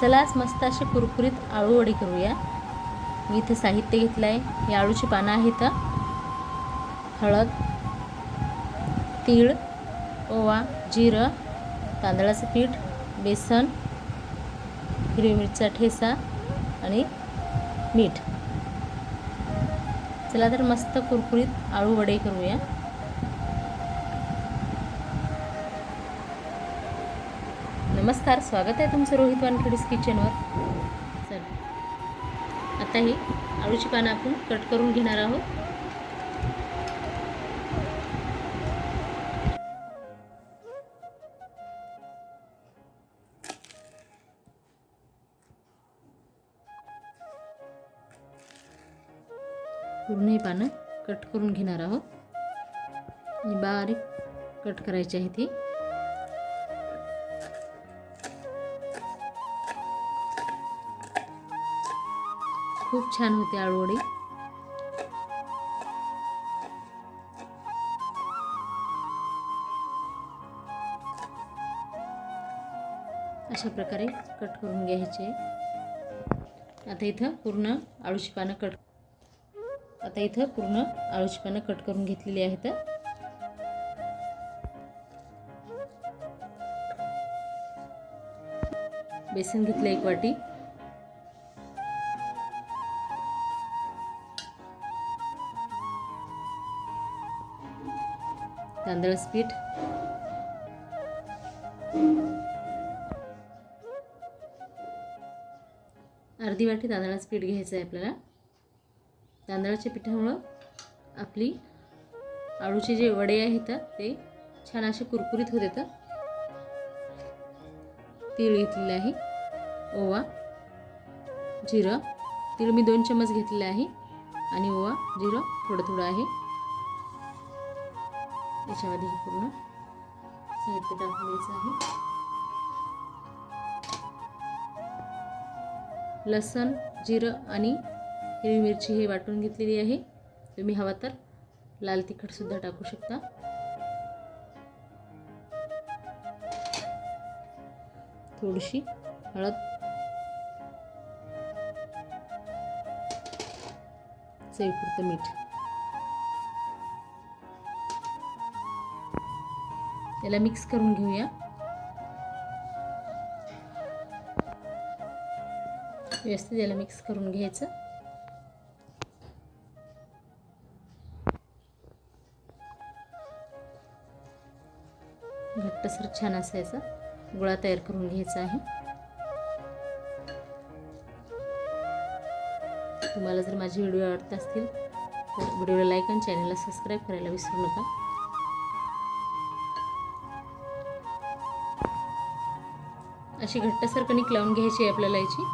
चला आज मस्त असे कुरकुरीत आळूवडी करूया. मी इथे साहित्य घेतलं आहे ही आळूची पानं आहेत. हळद तीळ ओवा जिरं तांदळाचं पीठ बेसन हिरवी मिरचा ठेसा आणि मीठ. चला तर मस्त कुरकुरीत आळू वडे करूया. नमस्कार स्वागत आहे तुमचं रोहित वानखेडीस किचनवर चल. आता ही आळूची पानं आपण कट करून घेणार आहोत. पूर्ण ही पानं कट करून घेणार आहोत. आणि बारीक कट करायची आहे ती. खूप छान होते आळूवडी. अशा प्रकारे कट करून घ्यायचे. आता इथं पूर्ण आळूची पानं कट आता इथं पूर्ण आळूची पानं कट करून घेतलेली आहेत. बेसन घेतलं एक वाटी. तांदळाचं पीठ. अर्धी वाटी तांदळाचं पीठ घ्यायचं आहे आपल्याला. तांदळाच्या पिठामुळं आपली आळूचे जे वडे आहेत ते छान असे कुरकुरीत होत येतं तीळ घेतलेलं आहे ओवा जिरं. तीळ मी दोन चमच घेतलेलं आहे आणि ओवा जिरं थोडं थोडं आहे. याच्यामध्ये हे पूर्ण साहित्य टाकून आहे. लसण जिरं आणि हिरवी मिरची हे वाटून घेतलेली आहे. तुम्ही हवा तर लाल तिखटसुद्धा टाकू शकता. थोडीशी हळद. चवीपुरतं मीठ. त्याला मिक्स करून घेऊया. व्यवस्थित याला मिक्स करून घ्यायचं. घट्टसर छान असायचा गोळा तयार करून घ्यायचा आहे. तुम्हाला जर माझे व्हिडिओ आवडत असतील तर व्हिडिओला लाईक आणि चॅनलला सबस्क्राईब करायला विसरू नका. अशी घट्टसर कणिक लावून घ्यायची आहे आपल्याला याची.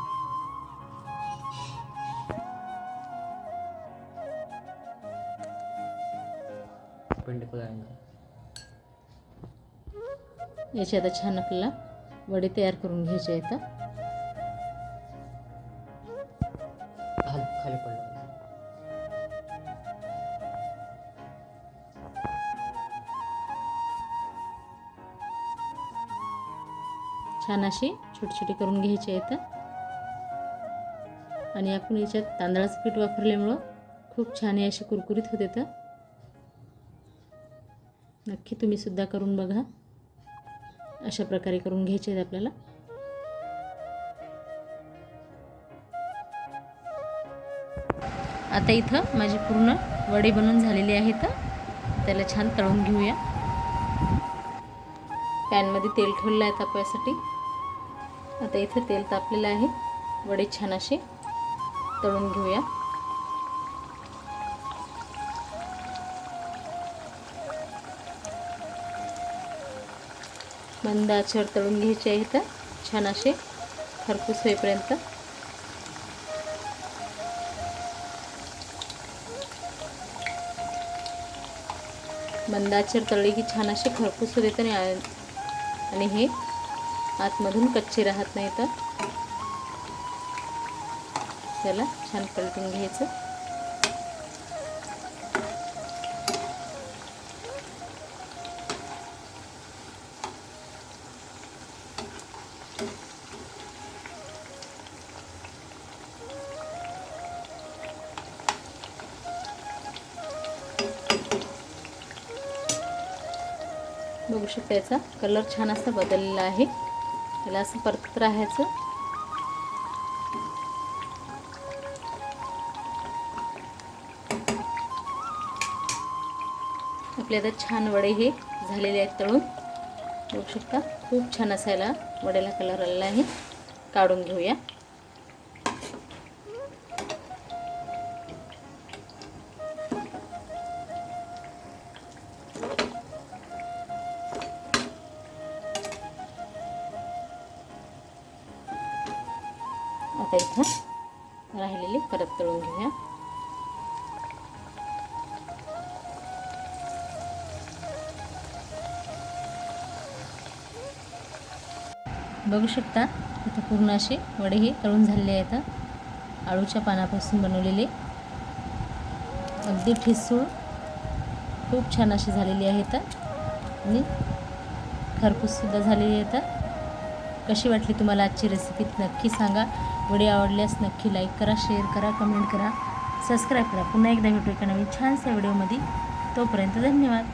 याचे आता छान आपल्याला वडे तयार करून घ्यायचे आहेत खाली खाली पडलं. छान अशी छोटी छोटी करून घ्यायचे आहेत. आणि आपण याच्यात तांदळाचं पीठ वापरल्यामुळं खूप छान हे असे कुरकुरीत होते तर नक्की तुम्ही सुद्धा करून बघा. अशा प्रकारे करून घ्यायचे आहेत आपल्याला. आता इथं माझी पूर्ण वडे बनून झालेले आहेत त्याला छान तळून घेऊया. पॅनमध्ये तेल ठेवलं आहे तापवायसाठी आता इथं तेल तापलेलं आहे. वडे छान असे तळून घेऊया. मंद आचर तळून घ्यायचे आहे तर छान असे खरपूस होईपर्यंत. मंदाचर तळले की छान असे खरपूस होत आणि आणि हे आतमधून कच्चे राहत नाही तर. त्याला छान पलटून घ्यायचं. बघू शकता याचा कलर छान असा बदललेला आहे. याला असं परतत राहायचं. आपले आता छान वडे हे झालेले आहेत तळून. बघू शकता खूप छान असायला वड्याला कलर आलेला आहे. काढून घेऊया. आता इथं राहिलेली परत तळून घेऊया. बघू शकता इथं पूर्ण असे वडे हे तळून झालेले आहेत. आळूच्या पानापासून बनवलेले. अगदी ठिसूळ खूप छान अशी झालेली आहेत. आणि खरपूससुद्धा झालेली आहेत. कशी वाटली तुम्हाला आजची रेसिपी नक्की सांगा. व्हिडिओ आवडल्यास नक्की लाईक करा शेअर करा कमेंट करा. सबस्क्राईब करा. पुन्हा एकदा भेटू एका नवीन छानशा व्हिडिओमध्ये. तोपर्यंत धन्यवाद.